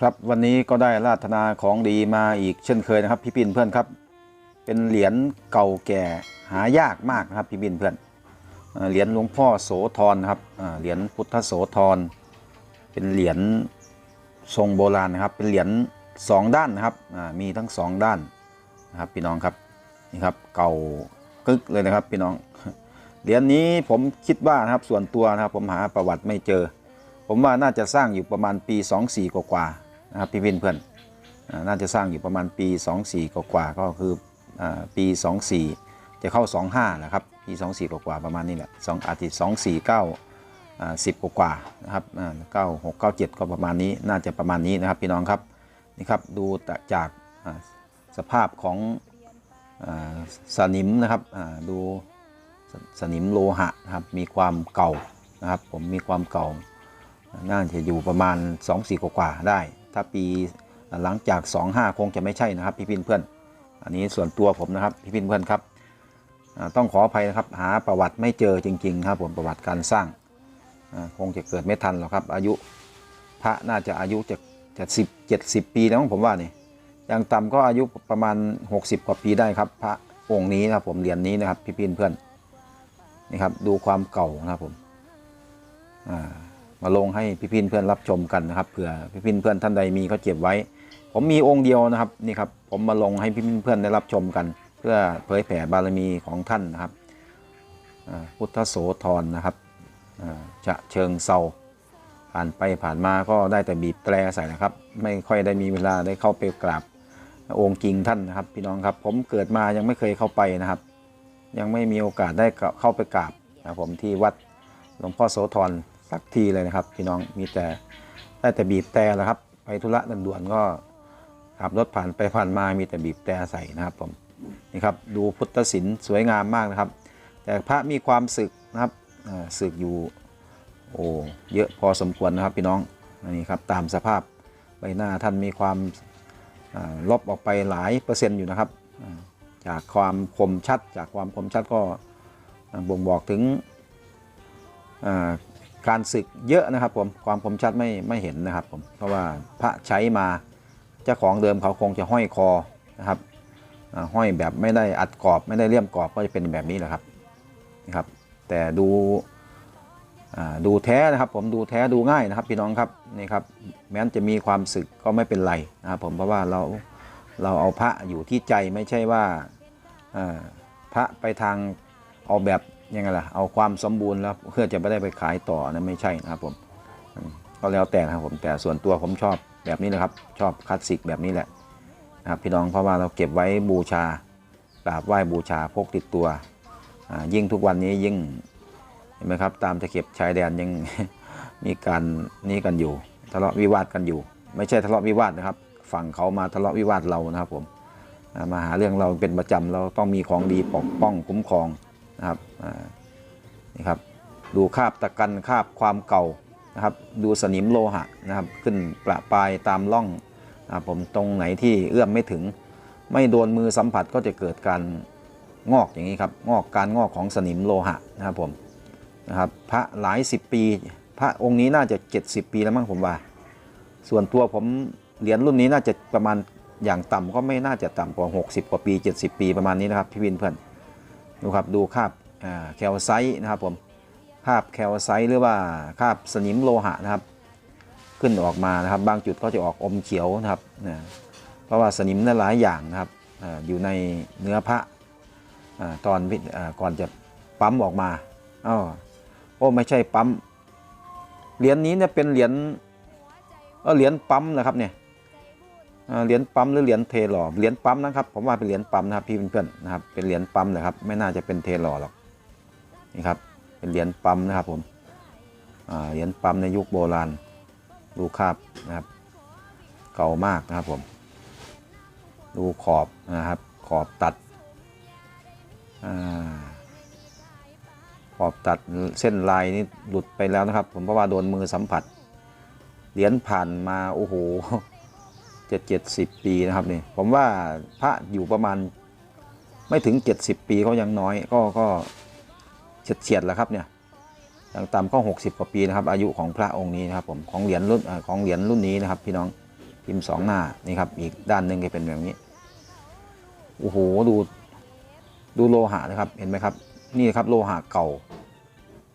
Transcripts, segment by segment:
ครับวันนี้ก็ได้ราธนาของดีมาอีกเช่นเคยนะครับ พี่ปิ่นเพื่อนครับ เป็นเหรียญเก่าแก่หายากมากนะครับพี่ปิ่นเพื่อนเอเหรียญหลวงพ่อโสธรครับเหรียญพุทธโสธรเป็นเหรียญทรงโบราณนะครับ เป็นเหรียญสองด้านนะครับมีทั้งสองด้านนะครับพี่น้องครับนี่ครับเก่ากึกเลยนะครับพี่น้องเหรียญนี้ผมคิดว่านะครับส่วนตัวนะครับผมหาประวัติไม่เจอ ผมว่าน่าจะสร้างอยู่ประมาณปี 24 กว่าๆ นะครับพี่วินเพื่อนน่าจะสร้างอยู่ประมาณปี 24 กว่าก็คืออาปี 24 จะเข้า 25นะครับปี 24 กว่าประมาณนี้แหละสองอาทิตย์249อ่า10 กว่านะครับอ่า96 97 ก็ประมาณนี้น่าจะประมาณนี้นะครับพี่น้องครับนี่ครับดูจากสภาพของสนิมนะครับดูสนิมโลหะนะครับมีความเก่านะครับผมมีความเก่าน่าจะอยู่ประมาณ 2 4 กว่าได้ ถ้าปีหลังจาก 25 คงจะไม่ใช่นะครับพี่พินเพื่อน อันนี้ส่วนตัวผมนะครับพี่พินเพื่อนครับต้องขออภัยนะครับหาประวัติไม่เจอจริงๆครับผมประวัติการสร้างคงจะเกิดไม่ทันหรอกครับอายุพระน่าจะอายุจะจะสิบเจ็ดสิบปีแล้วผมว่านี่อย่างต่ำก็อายุประมาณ 60 กว่าปีได้ครับ พระองค์นี้นะครับผมเหรียญนี้นะครับพี่พินเพื่อนนี่ครับดูความเก่านะครับผมอ่า มาลงให้พี่พินเพื่อนรับชมกันนะครับเผื่อพี่พินเพื่อนท่านใดมีก็เก็บไว้ ผมมีองค์เดียวนะครับนี่ครับผมมาลงให้พี่พินเพื่อนได้รับชมกัน เพื่อเผยแผ่บารมีของท่านนะครับพุทธโสธรนะครับจะเชิงเซาผ่านไปผ่านมาก็ได้แต่บีบแตรใส่นะครับ ไม่ค่อยได้มีเวลาได้เข้าไปกราบองค์จริงท่านนะครับ พี่น้องครับผมเกิดมายังไม่เคยเข้าไปนะครับ ยังไม่มีโอกาสได้เข้าไปกราบนะผมที่วัดหลวงพ่อโสธร สักทีเลยนะครับ พี่น้องมีแต่ได้แต่บีบแต่แหละครับ ไปธุระด่วนๆก็ขับรถผ่านไปผ่านมามีแต่บีบแต่ใส่นะครับผมนี่ครับดูพุทธศิลป์สวยงามมากนะครับ แต่พระมีความสึกนะครับอ่าสึกอยู่โอ้เยอะพอสมควรนะครับพี่น้องนนี้ครับตามสภาพใบหน้าท่านมีความลบออกไปหลายเปอร์เซ็นต์อยู่นะครับ จากความคมชัด จากความคมชัดก็บ่งบอกถึงอ่า การศึกเยอะนะครับผมความคมชัดไม่ไม่เห็นนะครับผมเพราะว่าพระใช้มาเจ้าของเดิมเขาคงจะห้อยคอนะครับห้อยแบบไม่ได้อัดกรอบไม่ได้เลี่ยมกรอบก็จะเป็นแบบนี้แหละครับนะครับ แต่ดูดูแท้นะครับ ผมดูแท้ดูง่ายนะครับพี่น้องครับนี่ครับแม้นจะมีความสึกก็ไม่เป็นไรนะครับผมเพราะว่าเราเราเอาพระอยู่ที่ใจไม่ใช่ว่าพระไปทางเอาแบบ ยังไงล่ะเอาความสมบูรณ์แล้วเพื่อจะไม่ได้ไปขายต่อนะไม่ใช่นะครับผมก็แล้วแต่นะครับผมแต่ส่วนตัวผมชอบแบบนี้นะครับ ชอบคลาสสิกแบบนี้แหละนะครับพี่น้องเพราะว่าเราเก็บไว้บูชากราบไหว้บูชาพกติดตัวยิ่งทุกวันนี้ยิ่งเห็นไหมครับตามตะเข็บชายแดนยังมีการนี้กันอยู่ ทะเลาะวิวาทกันอยู่ ไม่ใช่ทะเลาะวิวาทนะครับ ฝั่งเขามาทะเลาะวิวาทเรานะครับผมมาหาเรื่องเราเป็นประจำเราต้องมีของดีปกป้องคุ้มครอง นะครับนี่ครับดูคาบตะกันคาบความเก่านะครับดูสนิมโลหะนะครับขึ้นประปายตามร่องนะผมตรงไหนที่เอื้อมไม่ถึง ไม่โดนมือสัมผัสก็จะเกิดการงอกอย่างนี้ครับงอกการงอกของสนิมโลหะนะครับผมนะครับพระหลายสิบปี พระองค์นี้น่าจะ 70 ปีแล้วมั้งผมว่า ส่วนตัวผมเหรียญรุ่นนี้น่าจะประมาณอย่างต่ำก็ไม่น่าจะต่ำกว่า 60 กว่าปี 70 ปีประมาณนี้นะครับพี่วินเพื่อน ดูครับดูคาบาแคลไซต์นะครับผมคาบแคลไซต์หรือว่าคาบสนิมโลหะนะครับ ขึ้นออกมานะครับ บางจุดก็จะออกอมเขียวนะครับนะเพราะว่าสนิมนั้นหลายอย่างนะครับออยู่ในเนื้อพระอตอนอก่อนจะปั๊มออกมาอ้อโอ้ไม่ใช่ปั๊มเหรียญนี้เนี่ยเป็นเหรียญเหรียญปั๊มนะครับเนี่ย เหรียญปั๊มหรือเหรียญเทหล่อเหรียญปั๊มนะครับ ผมว่าเป็นเหรียญปั๊มนะครับพี่เพื่อนๆนะครับ เป็นเหรียญปั๊มนะครับ ไม่น่าจะเป็นเทหล่อหรอกนี่ครับ เป็นเหรียญปั๊มนะครับผมเหรียญปั๊มในยุคโบราณดูคราบนะครับ เก่ามากนะครับผม ดูขอบนะครับ ขอบตัดขอบตัดเส้นลายนี่หลุดไปแล้วนะครับ ผมเพราะว่าโดนมือสัมผัส เหรียญผ่านมาโอ้โห เจ็ดเจ็ดสิบปีนะครับนี่ผมว่าพระอยู่ประมาณไม่ถึง70ปีเขายังน้อยก็ก็เฉียดเฉียดๆแล้วครับเนี่ยอย่างต่ำก็60กว่าปีนะครับ อายุของพระองค์นี้นะครับผมของเหรียญรุ่นของเหรียญรุ่นนี้นะครับ พี่น้องพิมพ์สองหน้านี่ครับอีกด้านหนึ่งก็เป็นแบบนี้โอ้โหดูดูโลหะนะครับเห็นไหมครับ นี่ครับโลหะเก่า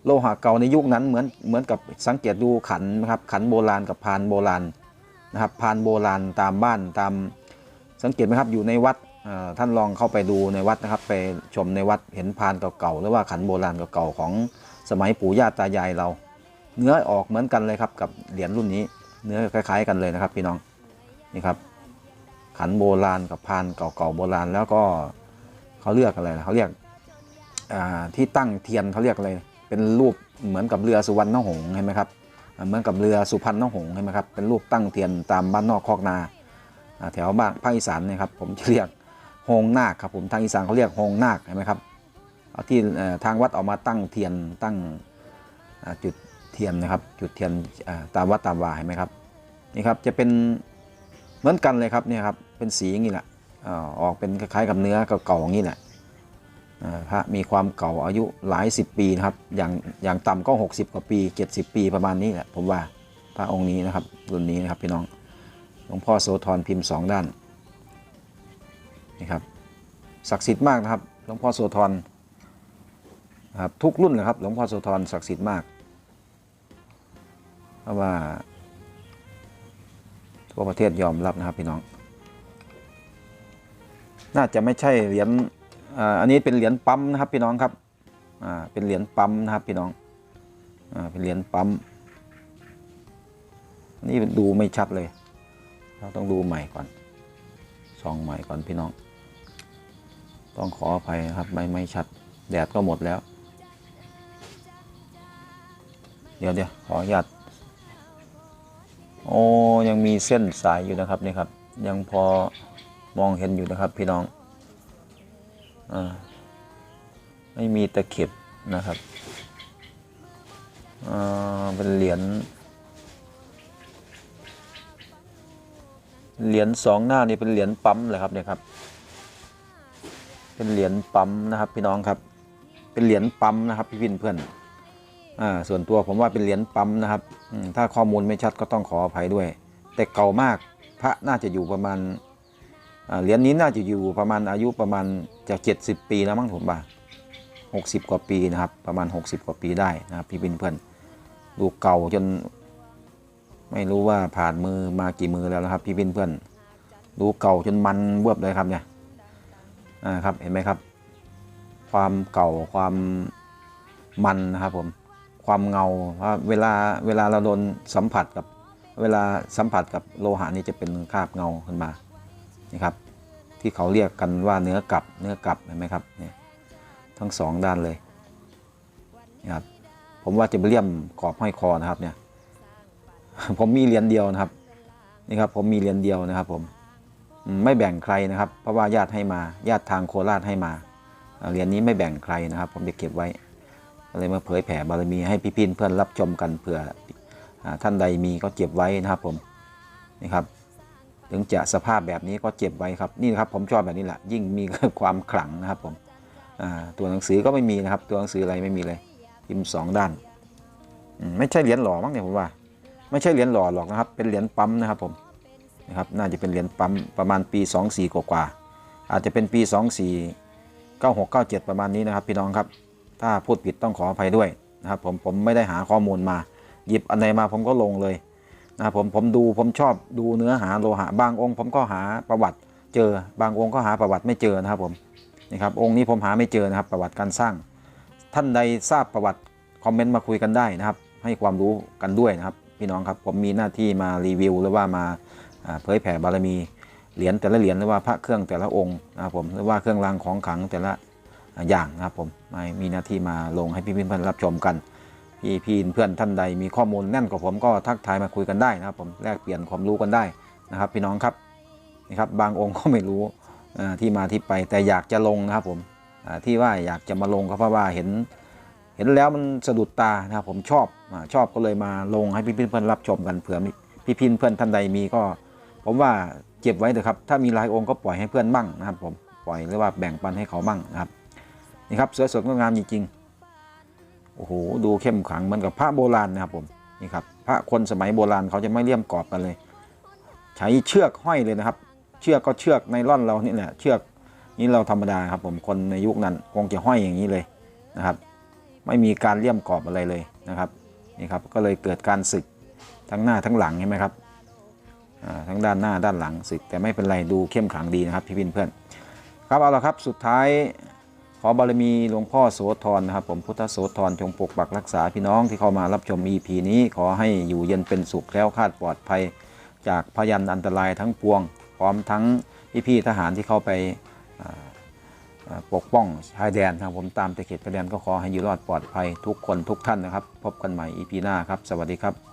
โลหะเก่าในยุคนั้นเหมือนเหมือนกับสังเกตดูขันนะครับขันโบราณกับพานโบราณ นะครับพานโบราณตามบ้านตามสังเกตไหมครับอยู่ในวัดท่านลองเข้าไปดูในวัดนะครับ ไปชมในวัดเห็นพานเก่าๆหรือว่าขันโบราณเก่าๆของสมัยปู่ย่าตายายเรา เนื้อออกเหมือนกันเลยครับกับเหรียญรุ่นนี้ เนื้อคล้ายๆ กันเลยนะครับ พี่น้องนี่ครับ ขันโบราณกับพานเก่าๆโบราณแล้วก็เขาเรียกอะไรนะเขาเรียกที่ตั้งเทียนเขาเรียกอะไรเป็นรูปเหมือนกับเรือสุวรรณหงส์ใช่ไหมครับ เหมือนกับเรือสุพรรณหงส์ใช่ไหมครับเป็นรูปตั้งเทียนตามบ้านนอกคอกนาแถวบ้านภาคอีสานนะครับผมจะเรียกโฮงนาคครับผมทางอีสานเขาเรียกโฮงนาคใช่ไหมครับเอาที่ทางวัดออกมาตั้งเทียนตั้งจุดเทียนนะครับจุดเทียนตามวัดตามวาเห็นไหมครับนี่ครับจะเป็นเหมือนกันเลยครับเนี่ยครับเป็นสีอย่างนี้แหละออกเป็นคล้ายๆกับเนื้อเก่าๆอย่างนี้แหละ พระมีความเก่าอายุหลายสิบปีนะครับ อย่างอย่างต่ำก็ 60 กว่าปี 70 ปีประมาณนี้แหละผมว่าพระองค์นี้นะครับรุ่นนี้นะครับพี่น้องหลวงพ่อโสธรพิมพ์สองด้านนี่ครับศักดิ์สิทธิ์มากนะครับหลวงพ่อโสธรนะครับทุกรุ่นเลยครับหลวงพ่อโสธรศักดิ์สิทธิ์มาก เพราะว่าทั่วประเทศยอมรับนะครับพี่น้อง น่าจะไม่ใช่เหรียญ อ่าอันนี้เป็นเหรียญปั๊มนะครับพี่น้องครับอ่าเป็นเหรียญปั๊มนะครับพี่น้องอ่าเป็นเหรียญปั๊มอันนี้ดูไม่ชัดเลย เราต้องดูใหม่ก่อนส่องใหม่ก่อนพี่น้อง ต้องขออภัยนะครับไม่ไม่ชัดแดดก็หมดแล้ว เดี๋ยวเดี๋ยวขออนุญาตโอ้ยังมีเส้นสายอยู่นะครับนี่ครับ ยังพอมองเห็นอยู่นะครับพี่น้อง ไม่มีตะเข็บนะครับอ่าเป็นเหรียญเหรียญสองหน้านี่เป็นเหรียญปั๊มเลยครับเนี่ยครับ เป็นเหรียญปั๊มนะครับพี่น้องครับ เป็นเหรียญปั๊มนะครับพี่พินเพื่อนอ่าส่วนตัวผมว่าเป็นเหรียญปั๊มนะครับถ้าข้อมูลไม่ชัดก็ต้องขออภัยด้วย แต่เก่ามากพระน่าจะอยู่ประมาณ เหรียญนี้น่าจะอยู่ประมาณอายุประมาณจะ 70 ปีแล้วมั้งผมว่า60 กว่าปีนะครับ ประมาณ 60 กว่าปีได้นะครับพี่บินเพื่อนดูเก่าจนไม่รู้ว่าผ่านมือมากี่มือแล้วนะครับ พี่บินเพื่อนดูเก่าจนมันเวิบเลยครับเนี่ยอ่าครับเห็นไหมครับ ความเก่าความมันนะครับผมความเงาว่าเวลาเวลาเราโดนสัมผัสกับเวลาสัมผัสกับโลหะนี่จะเป็นคราบเงาขึ้นมา นี่ครับ ที่เขาเรียกกันว่าเนื้อกลับเนื้อกลับเห็นไหมครับเนี่ยทั้งสองด้านเลยนี่ครับผมว่าจะไปเลี่ยมกรอบห้อยคอนะครับเนี่ยผมมีเหรียญเดียวนะครับนี่ครับผมมีเหรียญเดียวนะครับ ผมไม่แบ่งใครนะครับ เพราะว่าญาติให้มาญาติทางโคราชให้มาเหรียญนี้ไม่แบ่งใครนะครับ ผมจะเก็บไว้ก็เลยมาเผยแผ่บารมีให้พี่พินเพื่อนรับชมกันเผื่อท่านใดมีก็เก็บไว้นะครับผมนี่ครับ ถึงจะสภาพแบบนี้ก็เจ็บไว้ครับนี่นะครับผมชอบแบบนี้แหละยิ่งมีความขลังนะครับผมตัวหนังสือก็ไม่มีนะครับ ตัวหนังสืออะไรไม่มีเลยพิมพ์สองด้านไม่ใช่เหรียญหล่อมั้งเนี่ยผมว่า ไม่ใช่เหรียญหล่อหรอกนะครับ เป็นเหรียญปั๊มนะครับผมนะครับน่าจะเป็นเหรียญปั๊มประมาณปี 24 กว่าๆอาจจะเป็นปี 24 96 97 ประมาณนี้นะครับ พี่น้องครับ ถ้าพูดผิดต้องขออภัยด้วยนะครับผมผมไม่ได้หาข้อมูลมา หยิบอันไหนมาผมก็ลงเลย นะผมผมดูผมชอบดูเนื้อหาโลหะ บางองค์ ผมก็หาประวัติเจอ บางองค์ก็หาประวัติไม่เจอนะครับผมนี่ครับองค์นี้ผมหาไม่เจอนะครับ ประวัติการสร้าง ท่านใดทราบประวัติคอมเมนต์มาคุยกันได้นะครับ ให้ความรู้กันด้วยนะครับ พี่น้องครับผมมีหน้าที่มารีวิวหรือว่ามาเผยแผ่บารมีเหรียญแต่ละเหรียญหรือว่าพระเครื่องแต่ละองค์นะครับผมหรือว่าเครื่องรางของขลังแต่ละอย่างนะครับผมมามีหน้าที่มาลงให้พี่เพื่อนๆรับชมกัน พี่พี่เพื่อนท่านใดมีข้อมูลแน่นกว่าผมก็ทักทายมาคุยกันได้นะครับ ผมแลกเปลี่ยนความรู้กันได้นะครับ พี่น้องครับนี่ครับบางองค์ก็ไม่รู้ที่มาที่ไปแต่อยากจะลงนะครับผมที่ว่าอยากจะมาลงก็เพราะว่าเห็น เห็นแล้วมันสะดุดตานะครับผมชอบชอบก็เลยมาลงให้พี่เพื่อนรับชมกันเผื่อพี่พี่เพื่อนท่านใดมีก็ ผมว่าเก็บไว้เถอะครับ ถ้ามีหลายองค์ก็ปล่อยให้เพื่อนบ้างนะครับผมปล่อยหรือว่าแบ่งปันให้เขาบ้างนะครับนี่ครับสวยสดงดงามจริงๆ โอ้โหดูเข้มขังเหมือนกับพระโบราณนะครับผมนี่ครับพระคนสมัยโบราณเขาจะไม่เลี่ยมกรอบกันเลย ใช้เชือกห้อยเลยนะครับ เชือกก็เชือกไนล่อนเรานี่แหละเชือกนี้เราธรรมดาครับผมคนในยุคนั้นคงจะห้อยอย่างนี้เลยนะครับ ไม่มีการเลี่ยมกรอบอะไรเลยนะครับนี่ครับก็เลยเกิดการสึกทั้งหน้าทั้งหลังเห็นไหมครับทั้งด้านหน้าด้านหลังสึกแต่ไม่เป็นไรดูเข้มขังดีนะครับพี่พินเพื่อนครับเอาละครับสุดท้าย ขอบารมีหลวงพ่อโสธรนะครับ ผมพุทธโสธรจงปกปักรักษาพี่น้องที่เข้ามารับชม EP นี้ขอให้อยู่เย็นเป็นสุขแล้วคาดปลอดภัย จากพยันอันตรายทั้งปวง พร้อมทั้งพี่ๆทหารที่เข้าไปปกป้องชายแดนนครับผมตามตะเข็บชายแดนก็ขอให้อยู่รอดปลอดภัยทุกคนทุกท่านนะครับ พบกันใหม่ EP หน้าครับ สวัสดีครับ